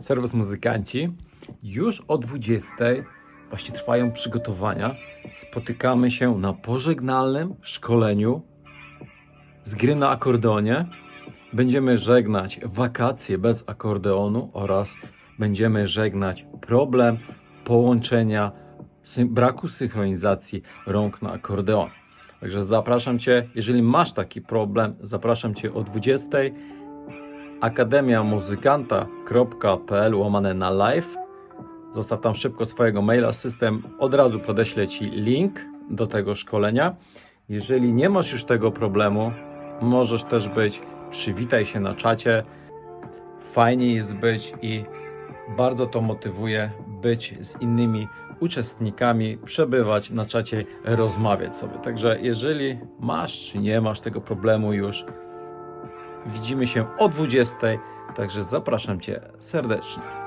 serwis muzykanci. Już o 20 właśnie trwają przygotowania. Spotykamy się na pożegnalnym szkoleniu z gry na akordeonie. Będziemy żegnać wakacje bez akordeonu oraz będziemy żegnać problem połączenia braku synchronizacji rąk na akordeon. Także zapraszam Cię, jeżeli masz taki problem, zapraszam Cię o 20 akademiamuzykanta.pl łamane na live. Zostaw tam szybko swojego maila, system od razu podeślę Ci link do tego szkolenia. Jeżeli nie masz już tego problemu, możesz też być, przywitaj się na czacie. Fajnie jest być i bardzo to motywuje być z innymi uczestnikami, przebywać na czacie, rozmawiać sobie. Także jeżeli masz czy nie masz tego problemu już, widzimy się o 20. Także zapraszam Cię serdecznie.